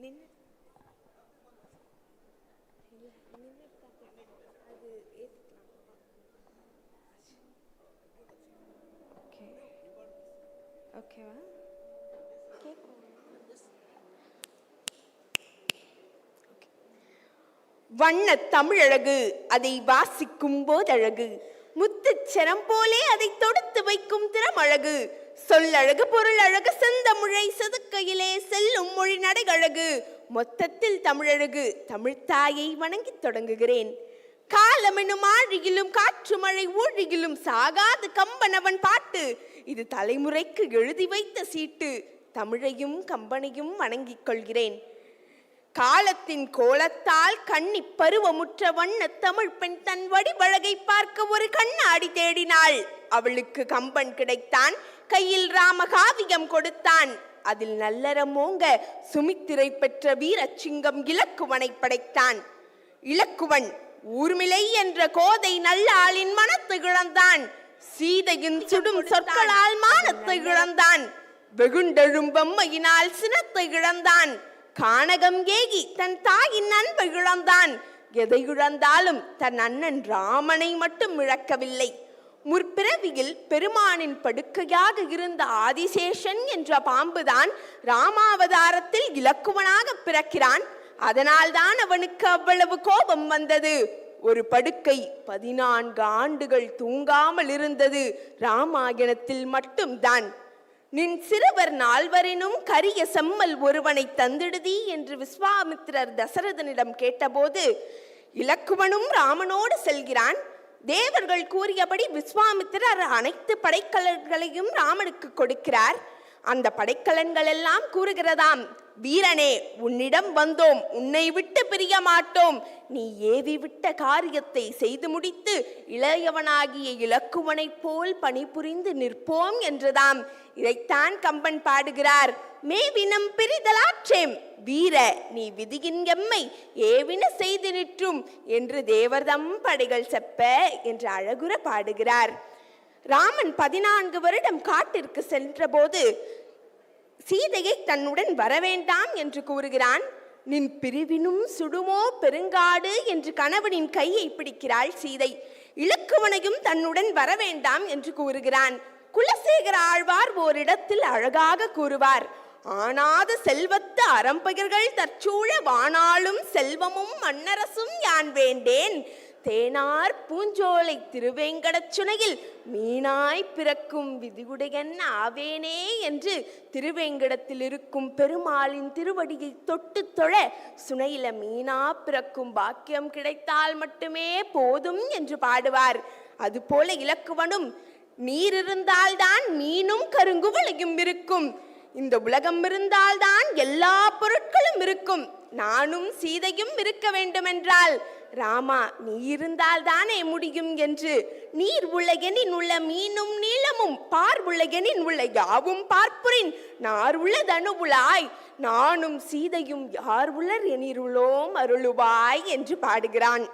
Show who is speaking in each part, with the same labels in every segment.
Speaker 1: ஓகேவா
Speaker 2: வண்ண தமிழழகு அதை வாசிக்கும் போதழகு முத்து சரம் போலே அதை தொடுத்து வைக்கும் திறம் அழகு சொல்லழகு பொருள் அழகு முழை சது செருக்கையிலே செல்லும் மொழி நடைகழகு மொத்தத்தில் தமிழழகு தமிழ்த்தாயை வணங்கித் தொடங்குகிறேன் காலம் என்னும் ஆழியிலும் காற்று மழை ஊழியிலும் சாகாது கம்பனவன் பாட்டு இது தலைமுறைக்கு எழுதி வைத்த சீட்டு தமிழையும் கம்பனையும் வணங்கிக் கொள்கிறேன் காலத்தின் கோலத்தால் கண்ணி பருவமுற்ற வண்ண தமிழ் பெண் தன் வடிவழகை பார்க்க ஒரு கண்ணாடி தேடினாள் அவளுக்கு கம்பன் கிடைத்தான் கையில் ராமகாவியம் கொடுத்தான் அதில் நல்லறமோங்க சுமித்திரை பெற்ற வீர சிங்கம் இலக்குவனை படைத்தான் இலக்குவன் ஊர்மிலை என்ற கோதை நல்ல ஆளின் மனத்து இழந்தான் சீதையின் சுடும் சொற்களால் மானத்தை இழந்தான் வெகுண்டெழும் பொம்மையினால் சினத்தை இழந்தான் கானகம் ஏகி தன் தாயின் அன்பை இழந்தான் எதை இழந்தாலும் தன் அண்ணன் ராமனை மட்டும் இழக்கவில்லை முற்பிறவியில் பெருமானின் படுக்கையாக இருந்த ஆதிசேஷன் என்ற பாம்புதான் ராமாவதாரத்தில் இலக்குவனாக பிறக்கிறான் அதனால்தான் அவனுக்கு அவ்வளவு கோபம் வந்தது ஒரு படுக்கை பதினான்கு ஆண்டுகள் தூங்காமல் இருந்தது ராமாயணத்தில் மட்டும்தான் நின் சிறுவர் நால்வரினும் கரிய செம்மல் ஒருவனை தந்திடுதி என்று விஸ்வாமித்திரர் தசரதனிடம் கேட்டபோது இலக்குவனும் ராமனோடு செல்கிறான் தேவர்கள் கூறியபடி விஸ்வாமித்திரர் அனைத்து படைக்கலர்களையும் ராமனுக்கு கொடுக்கிறார் அந்த படைக்கலன்கள் எல்லாம் கூறுகிறதாம் வீரனே உன்னிடம் வந்தோம் உன்னை விட்டு பிரிய மாட்டோம் நீ ஏவி விட்ட காரியத்தை செய்து முடித்து இளையவனாகிய இலக்குவனைப் போல் பணிபுரிந்து நிற்போம் என்றுதாம் இதைத்தான் கம்பன் பாடுகிறார் மேவினம் பிரிதலாற்றேம் வீர நீ விதியின் எம்மை ஏவின செய்து நிற்றும் என்று தேவர்தம் படைகள் செப்ப என்று அழகுற பாடுகிறார் ராமன் பதினான்கு வருடம் காட்டிற்கு சென்றபோது சீதையை தன்னுடன் வரவேண்டாம் என்று கூறுகிறான் நின் பிரிவினும் சுடுமோ பெருங்காடு என்று கணவனின் கையை பிடிக்கிறாள் சீதை இலக்குவனையும் தன்னுடன் வரவேண்டாம் என்று கூறுகிறான் குலசேகர ஆழ்வார் ஓரிடத்தில் அழகாக கூறுவார் ஆனாத செல்வத்து அறம்பயிர்கள் தற்சூழ வானாலும் செல்வமும் மன்னரசும் யான் வேண்டேன் தேனார் பூஞ்சோலை சுனையில் மீனாய் பிறக்கும் விதிகுடையன் ஆவேனே என்று திருவேங்கடத்தில் இருக்கும் பெருமாளின் திருவடியை தொட்டு தொழ சுனையில மீனா பிறக்கும் பாக்கியம் கிடைத்தால் மட்டுமே போதும் என்று பாடுவார் அதுபோல இலக்குவனும் நீர் இருந்தால்தான் மீனும் கருங்கு கருங்குவலையும் இருக்கும் இந்த உலகம் இருந்தால்தான் எல்லா பொருட்களும் இருக்கும் நானும் சீதையும் இருக்க வேண்டுமென்றால் ராமா நீ இருந்தால் தானே முடியும் என்று நீர் உலகெனின் உள்ள மீனும் நீளமும் பார் உலகெனின் உள்ள யாவும் பார்ப்புரின் நார் உள்ள தனுவுலாய் நானும் சீதையும் யார் உள்ளர் எனிருளோம் அருளுவாய் என்று பாடுகிறான்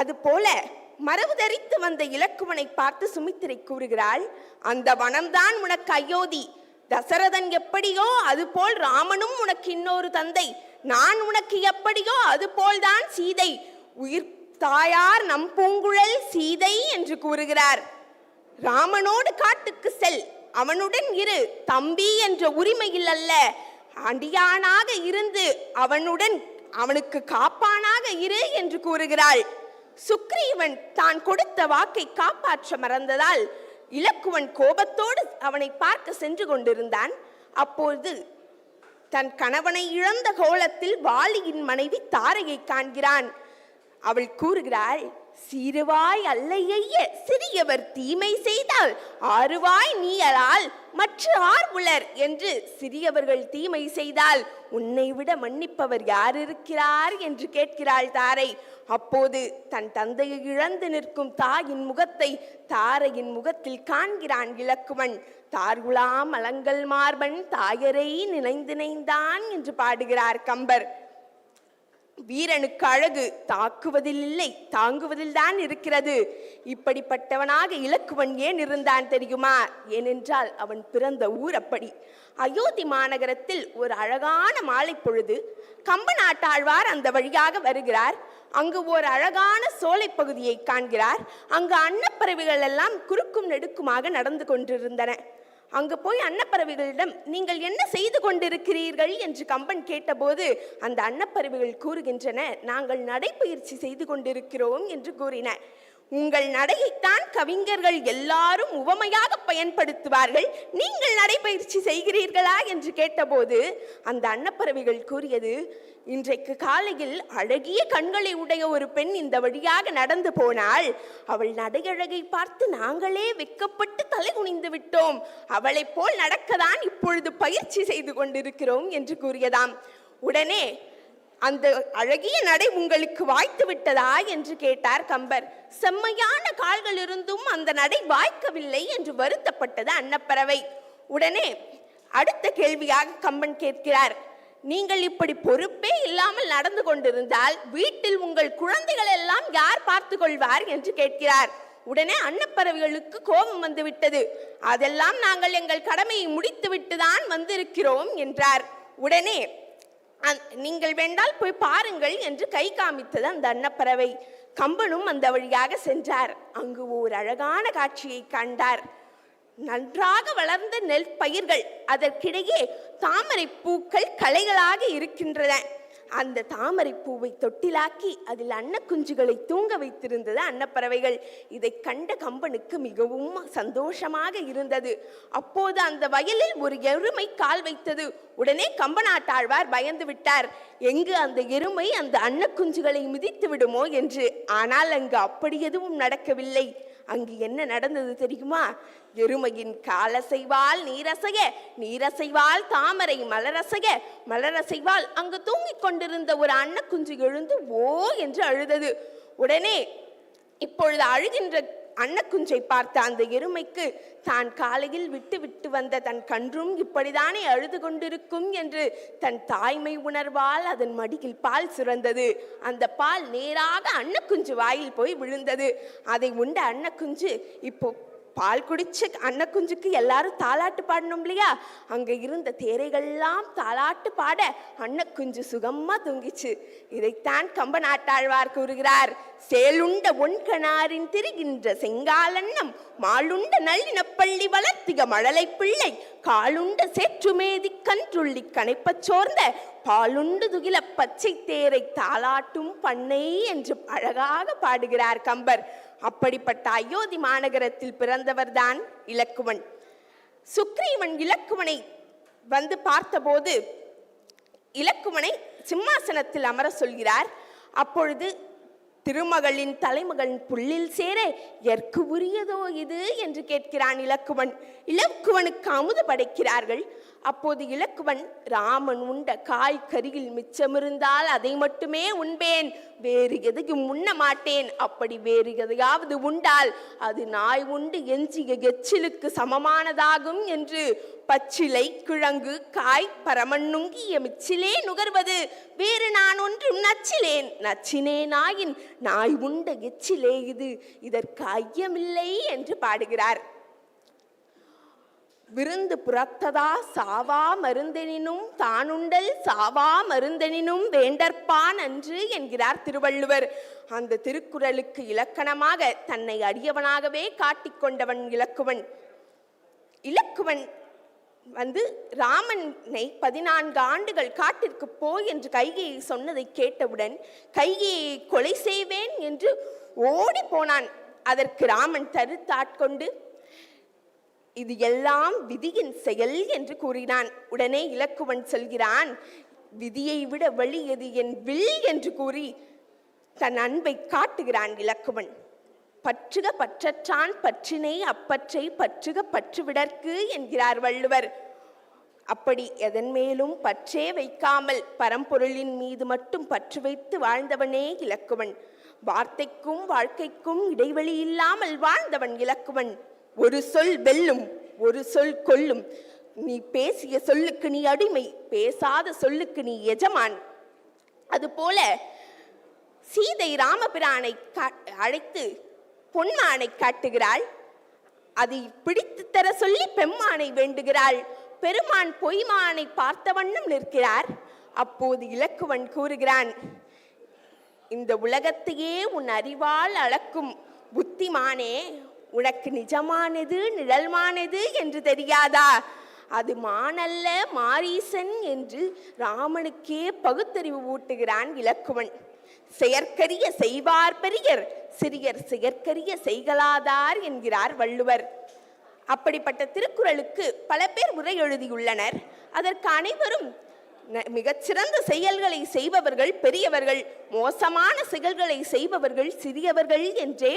Speaker 2: அதுபோல மரபு தரித்து வந்த இலக்குவனை பார்த்து சுமித்திரை கூறுகிறாள் அந்த வனம்தான் உனக்கு அயோத்தி தசரதன் எப்படியோ அதுபோல் ராமனும் உனக்கு இன்னொரு தந்தை நான் உனக்கு எப்படியோ அதுபோல்தான் சீதை உயிர் தாயார் நம் பூங்குழல் சீதை என்று கூறுகிறார் ராமனோடு காட்டுக்கு செல் அவனுடன் இரு தம்பி என்ற உரிமையில் அல்ல அடியானாக இருந்து அவனுடன் அவனுக்கு காப்பானாக இரு என்று கூறுகிறாள் சுக்ரீவன் தான் கொடுத்த வாக்கை காப்பாற்ற மறந்ததால் இலக்குவன் கோபத்தோடு அவனை பார்க்க சென்று கொண்டிருந்தான் அப்பொழுது தன் கணவனை இழந்த கோலத்தில் வாலியின் மனைவி தாரையை காண்கிறான் அவள் கூறுகிறாள் சிறுவாய் அல்லையைய சிறியவர் தீமை செய்தால் ஆறுவாய் நீயலால் மற்ற ஆர் உலர் என்று சிறியவர்கள் தீமை செய்தால் உன்னை விட மன்னிப்பவர் யார் இருக்கிறார் என்று கேட்கிறாள் தாரை அப்போது தன் தந்தையை இழந்து நிற்கும் தாயின் முகத்தை தாரையின் முகத்தில் காண்கிறான் இலக்குவன் தார்குலாம் அலங்கல் மார்பன் தாயரை நினைந்தினைந்தான் என்று பாடுகிறார் கம்பர் வீரனுக்கு அழகு தாக்குவதில்லை தாங்குவதில் தான் இருக்கிறது இப்படிப்பட்டவனாக இலக்குவன் ஏன் இருந்தான் தெரியுமா ஏனென்றால் அவன் பிறந்த ஊர் அப்படி அயோத்தி மாநகரத்தில் ஒரு அழகான மாலை பொழுது கம்ப நாட்டாழ்வார் அந்த வழியாக வருகிறார் அங்கு ஒரு அழகான சோலை பகுதியை காண்கிறார் அங்கு அன்னப்பறவைகள் எல்லாம் குறுக்கும் நெடுக்குமாக நடந்து கொண்டிருந்தன அங்கு போய் அன்னப்பறவைகளிடம் நீங்கள் என்ன செய்து கொண்டிருக்கிறீர்கள் என்று கம்பன் கேட்டபோது அந்த அன்னப்பறவைகள் கூறுகின்றன நாங்கள் நடைப்பயிற்சி செய்து கொண்டிருக்கிறோம் என்று கூறின உங்கள் நடையைத்தான் கவிஞர்கள் எல்லாரும் உவமையாக பயன்படுத்துவார்கள் நீங்கள் நடைபயிற்சி செய்கிறீர்களா என்று கேட்டபோது அந்த அன்னப்பறவைகள் கூறியது இன்றைக்கு காலையில் அழகிய கண்களை உடைய ஒரு பெண் இந்த வழியாக நடந்து போனாள் அவள் நடையழகை பார்த்து நாங்களே வெக்கப்பட்டு தலை குனிந்து விட்டோம் அவளைப் போல் நடக்கதான் இப்பொழுது பயிற்சி செய்து கொண்டிருக்கிறோம் என்று கூறியதாம் உடனே அந்த அழகிய நடை உங்களுக்கு வாய்த்து விட்டதா என்று கேட்டார் கம்பர் செம்மையான கால்கள் இருந்தும் அந்த நடை வாய்க்கவில்லை என்று வருத்தப்பட்டது அன்னப்பறவை உடனே அடுத்த கேள்வியாக கம்பன் கேட்கிறார் நீங்கள் இப்படி பொறுப்பே இல்லாமல் நடந்து கொண்டிருந்தால் வீட்டில் உங்கள் குழந்தைகள் எல்லாம் யார் பார்த்து கொள்வார் என்று கேட்கிறார் உடனே அன்னப்பறவைகளுக்கு கோபம் வந்துவிட்டது அதெல்லாம் நாங்கள் எங்கள் கடமையை முடித்துவிட்டு தான் வந்திருக்கிறோம் என்றார் உடனே நீங்கள் வேண்டால் போய் பாருங்கள் என்று கை காமித்தது அந்த அன்னப்பறவை கம்பனும் அந்த வழியாக சென்றார் அங்கு ஓர் அழகான காட்சியை கண்டார் நன்றாக வளர்ந்த நெல் பயிர்கள் அதற்கிடையே தாமரை பூக்கள் கலைகளாக இருக்கின்றன அந்த தாமரை பூவை தொட்டிலாக்கி அதில் அன்னக்குஞ்சுகளை தூங்க வைத்திருந்தது அன்னப்பறவைகள் இதை கண்ட கம்பனுக்கு மிகவும் சந்தோஷமாக இருந்தது அப்போது அந்த வயலில் ஒரு எருமை கால் வைத்தது உடனே கம்பனாட்டாழ்வார் பயந்து விட்டார் எங்கு அந்த எருமை அந்த அன்னக்குஞ்சுகளை மிதித்து விடுமோ என்று ஆனால் அங்கு அப்படி எதுவும் நடக்கவில்லை அங்கு என்ன நடந்தது தெரியுமா எருமையின் காலசைவால் நீரசைய நீரசைவால் தாமரை மலரசைய மலரசைவால் அங்கு தூங்கிக் கொண்டிருந்த ஒரு அன்னக்குஞ்சு எழுந்து ஓ என்று அழுதது உடனே இப்பொழுது அழுகின்ற அன்னக்குஞ்சை பார்த்த அந்த எருமைக்கு தான் காலையில் விட்டு விட்டு வந்த தன் கன்றும் இப்படிதானே அழுது கொண்டிருக்கும் என்று தன் தாய்மை உணர்வால் அதன் மடியில் பால் சுரந்தது அந்த பால் நேராக அன்னக்குஞ்சு வாயில் போய் விழுந்தது அதை உண்ட அன்னக்குஞ்சு இப்போ பால் குடிச்ச அன்னக்குஞ்சுக்கு எல்லாரும் தாலாட்டு பாடணும் இல்லையா அங்க இருந்த தேரைகள்லாம் தாலாட்டு பாட அன்னக்குஞ்சு சுகமா தூங்கிச்சு இதைத்தான் கம்ப நாட்டாழ்வார் கூறுகிறார் சேலுண்ட ஒன்கணாரின் திரிகின்ற செங்காலன்னம் மாளுண்ட நல்லினப்பள்ளி வளர்த்திக மழலை பிள்ளை காலுண்ட சேற்றுமேதி கன்றுள்ளி கனைப்பச் சோர்ந்த பாலுண்டு துகில பச்சை தேரை தாலாட்டும் பண்ணை என்று அழகாக பாடுகிறார் கம்பர் அப்படிப்பட்ட அயோத்தி மாநகரத்தில் பிறந்தவர்தான் இலக்குவன் சுக்ரீவன் இலக்குவனை வந்து பார்த்தபோது இலக்குவனை சிம்மாசனத்தில் அமர சொல்கிறார் அப்பொழுது திருமகளின் தலைமகன் புள்ளில் சேர எற்கு உரியதோ இது என்று கேட்கிறான் இலக்குவன் இலக்குவனுக்கு அமுது படைக்கிறார்கள் அப்போது இலக்குவன் ராமன் உண்ட காய் கருகில் மிச்சமிருந்தால் அதை மட்டுமே உண்பேன் வேறு எதையும் உண்ண மாட்டேன் அப்படி வேறு எதையாவது உண்டால் அது நாய் உண்டு எஞ்சிய எச்சிலுக்கு சமமானதாகும் என்று பச்சிலை கிழங்கு காய் பரமண்ணுங்கிய மிச்சிலே நுகர்வது வேறு நான் ஒன்றும் நச்சிலேன் நச்சினே நாயின் நாய் உண்ட எச்சிலே இது இதற்கு ஐயமில்லை என்று பாடுகிறார் விருந்து புறத்ததா சாவா மருந்தெனினும் தானுண்டல் சாவா மருந்தெனினும் வேண்டற்பான் அன்று என்கிறார் திருவள்ளுவர் அந்த திருக்குறளுக்கு இலக்கணமாக தன்னை அடியவனாகவே காட்டிக்கொண்டவன் இலக்குவன் இலக்குவன் வந்து ராமனை பதினான்கு ஆண்டுகள் காட்டிற்கு போ என்று கைகையை சொன்னதை கேட்டவுடன் கைகையை கொலை செய்வேன் என்று ஓடி போனான் அதற்கு ராமன் தருத்தாட்கொண்டு இது எல்லாம் விதியின் செயல் என்று கூறினான் உடனே இலக்குவன் செல்கிறான் விதியை விட வழி எது என் வில் என்று கூறி தன் அன்பை காட்டுகிறான் இலக்குவன் பற்றுக பற்றற்றான் பற்றினை அப்பற்றை பற்றுக பற்றுவிடற்கு என்கிறார் வள்ளுவர் அப்படி எதன் மேலும் பற்றே வைக்காமல் பரம்பொருளின் மீது மட்டும் பற்று வைத்து வாழ்ந்தவனே இலக்குவன் வார்த்தைக்கும் வாழ்க்கைக்கும் இடைவெளி இல்லாமல் வாழ்ந்தவன் இலக்குவன் ஒரு சொல் வெல்லும் ஒரு சொல் கொல்லும் நீ பேசிய சொல்லுக்கு நீ அடிமை பேசாத சொல்லுக்கு நீ எஜமான் அதுபோல சீதை ராமபிரானை அழைத்து பொன்மானை காட்டுகிறாள் அதை பிடித்து தர சொல்லி பெம்மானை வேண்டுகிறாள் பெருமான் பொய்மானை பார்த்த வண்ணம் நிற்கிறார் அப்போது இலக்குவன் கூறுகிறான் இந்த உலகத்தையே உன் அறிவால் அளக்கும் புத்திமானே உனக்கு நிஜமானது நிழல்மானது என்று தெரியாதா அது மானல்ல மாரீசன் என்று ராமனுக்கே பகுத்தறிவு ஊட்டுகிறான் இலக்குவன் செயற்கரிய செய்வார் பெரியர் சிறியர் செயற்கரிய செய்கலாதார் என்கிறார் வள்ளுவர் அப்படிப்பட்ட திருக்குறளுக்கு பல பேர் உரை எழுதியுள்ளனர் அதற்கு அனைவரும் மிகச்சிறந்த செயல்களை செய்பவர்கள் பெரியவர்கள் மோசமான செயல்களை செய்பவர்கள் சிறியவர்கள் என்றே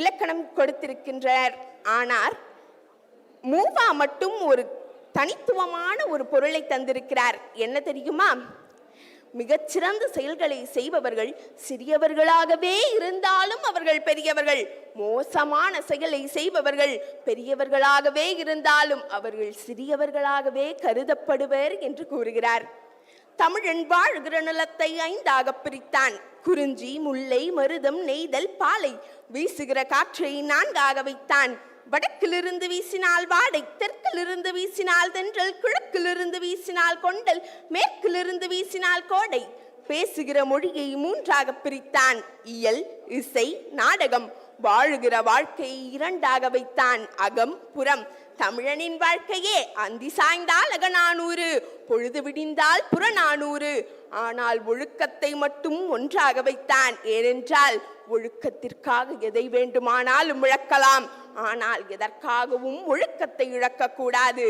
Speaker 2: இலக்கணம் கொடுத்திருக்கின்றார் ஆனார் மூவா மட்டும் ஒரு தனித்துவமான ஒரு பொருளை தந்திருக்கிறார் என்ன தெரியுமா மிகச்சிறந்த செயல்களை செய்பவர்கள் சிறியவர்களாகவே இருந்தாலும் அவர்கள் பெரியவர்கள் மோசமான செயலை செய்பவர்கள் பெரியவர்களாகவே இருந்தாலும் அவர்கள் சிறியவர்களாகவே கருதப்படுவர் என்று கூறுகிறார் தமிழன் வாழுகிற நிலத்தை ஐந்தாக பிரித்தான் குறிஞ்சி முல்லை மருதம் நெய்தல் பாலை வீசுகிற காற்றை நான்காக வைத்தான் வடக்கிலிருந்து வீசினால் வாடை தெற்கிலிருந்து வீசினால் தென்றல் கிழக்கிலிருந்து வீசினால் கொண்டல் மேற்கிலிருந்து வீசினால் கோடை பேசுகிற மொழியை மூன்றாக பிரித்தான் இயல் இசை நாடகம் வாழுகிற வாழ்க்கையை இரண்டாக வைத்தான் அகம் புறம் தமிழனின் வாழ்க்கையே அந்தி சாய்ந்தால் அகநானூறு பொழுது விடிந்தால் புறநானூறு ஆனால் ஒழுக்கத்தை மட்டும் ஒன்றாக வைத்தான் ஏனென்றால் ஒழுக்கத்திற்காக எதை வேண்டுமானாலும் இழக்கலாம் ஆனால் எதற்காகவும் ஒழுக்கத்தை இழக்கக்கூடாது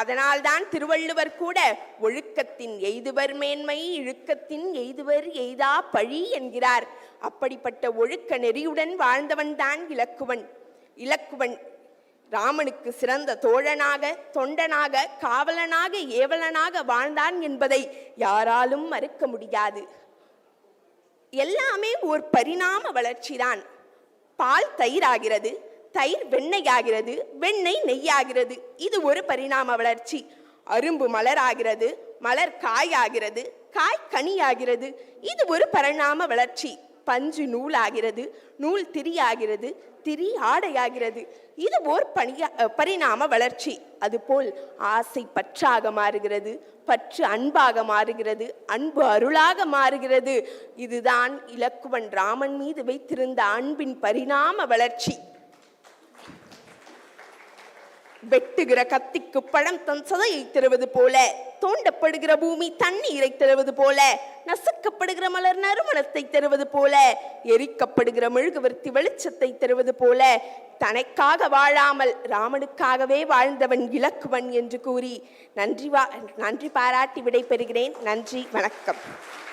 Speaker 2: அதனால்தான் திருவள்ளுவர் கூட ஒழுக்கத்தின் எய்துவர் மேன்மை இழுக்கத்தின் எய்துவர் எய்தா பழி என்கிறார் அப்படிப்பட்ட ஒழுக்க நெறியுடன் வாழ்ந்தவன்தான் இலக்குவன் இலக்குவன் ராமனுக்கு சிறந்த தோழனாக தொண்டனாக காவலனாக ஏவலனாக வாழ்ந்தான் என்பதை யாராலும் மறுக்க முடியாது எல்லாமே ஒரு பரிணாம வளர்ச்சிதான் பால் தயிராகிறது தயிர் வெண்ணெய் ஆகிறது வெண்ணெய் நெய்யாகிறது இது ஒரு பரிணாம வளர்ச்சி அரும்பு மலராகிறது மலர் காய் ஆகிறது காய் கனி ஆகிறது இது ஒரு பரிணாம வளர்ச்சி பஞ்சு நூல் ஆகிறது நூல் திரியாகிறது திரி ஆடையாகிறது இது ஓர் பணியா பரிணாம வளர்ச்சி அதுபோல் ஆசை பற்றாக மாறுகிறது பற்று அன்பாக மாறுகிறது அன்பு அருளாக மாறுகிறது இதுதான் இலக்குவன் ராமன் மீது வைத்திருந்த அன்பின் பரிணாம வளர்ச்சி வெட்டுகிற கத்திக்கு பழம் தன் சதையை தருவது போல தோண்டப்படுகிற பூமி தண்ணீரை தருவது போல நசுக்கப்படுகிற மலர் நறுமணத்தை தருவது போல எரிக்கப்படுகிற மெழுகுவர்த்தி வெளிச்சத்தை தருவது போல தனக்காக வாழாமல் ராமனுக்காகவே வாழ்ந்தவன் இலக்குவன் என்று கூறி நன்றி வா நன்றி பாராட்டி விடைபெறுகிறேன் நன்றி வணக்கம்